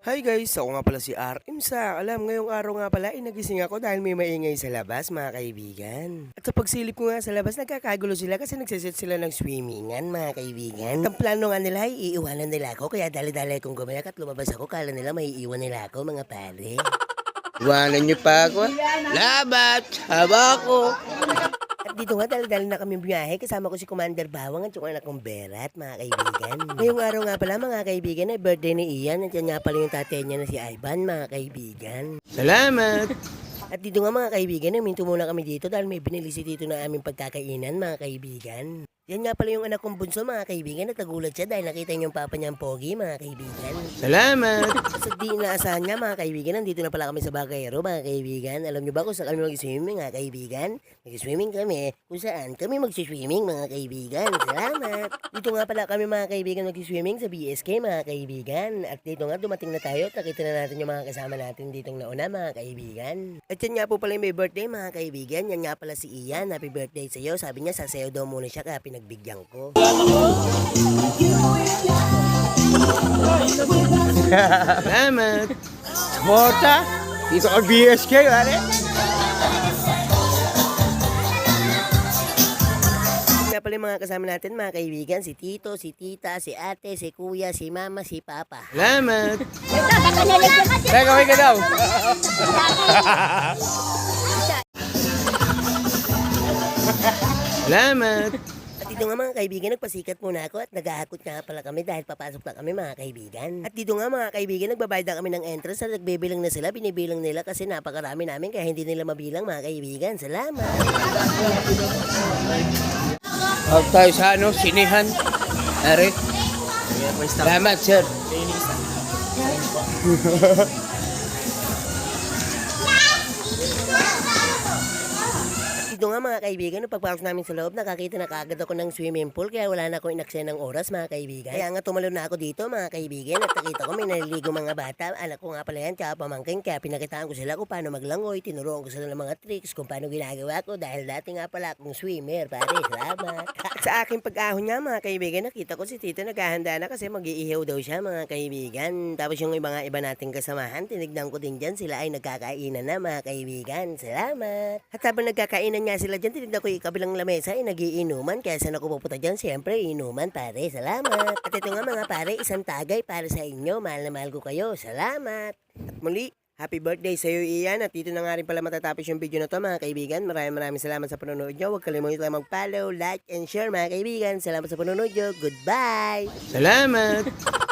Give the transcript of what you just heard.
Hi guys, ako nga pala si RM sa. Alam, ngayong araw nga pala ay nagising ako dahil may maingay sa labas mga kaibigan. At sa pagsilip ko nga sa labas, nagkakagulo sila kasi nagsiset sila ng swimmingan mga kaibigan. At ang plano nga nila ay iiwanan nila ako kaya dali-dali akong gumayak at lumabas ako. Kala nila may iiwan nila ako mga pare. Iwanan niyo pa ako. Labat! Haba ako. Dito nga dali-dali na kami biyahe kasama ko si Commander Bawang at yung anak kong Berat mga kaibigan. Ngayong araw nga pala mga kaibigan ay birthday ni Ian at yan nga pala yung tatay niya na si Ivan mga kaibigan. Salamat. At dito nga mga kaibigan, naminto muna kami dito dahil may binili si Tito na aming pagkakainan mga kaibigan. Yan nga pala yung anak kong bunso mga kaibigan at nagulat siya dahil nakita niyo yung papa niyang pogi mga kaibigan. Salamat. Sa di inaasahan nga mga kaibigan, nandito na pala kami sa Bagayero mga kaibigan. Alam niyo ba kung saan kami mag-swimming mga kaibigan? Mag-swimming kami kung saan kami mag-swimming mga kaibigan. Salamat! Dito nga pala kami mga kaibigan mag-swimming sa BSK mga kaibigan. At dito nga dumating na tayo at nakita na natin yung mga kasama natin ditong nauna mga kaibigan. At yan nga po pala yung may birthday mga kaibigan. Yan nga pala si Ian. Happy birthday sa iyo. Sabi niya sasayaw daw muna siya kaya pinagbigyan ko. Salamat. Suporta. Dito ka BSK, pare. Nga pala yung mga kasama natin mga kaibigan. Si Tito, si Tita, si Ate, si Kuya, si Mama, si Papa. Salamat. Teka, okay ka daw. Salamat. Dito nga mga kaibigan, nagpasikat muna ako at naghahakot nga pala kami dahil papasok na kami mga kaibigan. At dito nga mga kaibigan, nagbabayad na kami ng entrance at nagbibilang na sila, binibilang nila kasi napakarami namin kaya hindi nila mabilang mga kaibigan. Salamat! Huwag tayo sa ano, sinihan. Are. Salamat, sir. dito nga mga kaibigan, pagpasok namin sa loob, nakakita na kaagad ako ng swimming pool kaya wala na akong inaksen ng oras mga kaibigan. Kaya nga tumalon na ako dito mga kaibigan at nakita ko may naliligo mga bata. Anak ko nga pala yan, tsaka pamangkin kaya pinakitaan ko sila kung paano maglangoy, tinuruan ko sila ng mga tricks kung paano ginagawa ko dahil dati nga pala akong swimmer, pare. Salamat. At sa aking pag-ahon niya mga kaibigan, nakita ko si Tito naghahanda na kasi mag-iihaw daw siya mga kaibigan. Tapos yung mga iba nating kasamahan, tinignan ko din dyan, sila ay nagkakainan na mga kaibigan. Salamat. At habang nagkakainan nga sila dyan, tinignan ko yung kabilang lamesa ay nagiinuman. Kaya saan ako pupunta dyan? Siyempre, inuman pare. Salamat. At ito nga mga pare, isang tagay para sa inyo. Mahal na mahal ko kayo. Salamat. At muli, Happy birthday sa iyo, Ian. At dito na nga rin pala matatapos yung video na to, mga kaibigan. Maraming maraming salamat sa panonood nyo. Huwag kalimutan mag-follow, like, and share, mga kaibigan. Salamat sa panonood nyo. Goodbye! Salamat.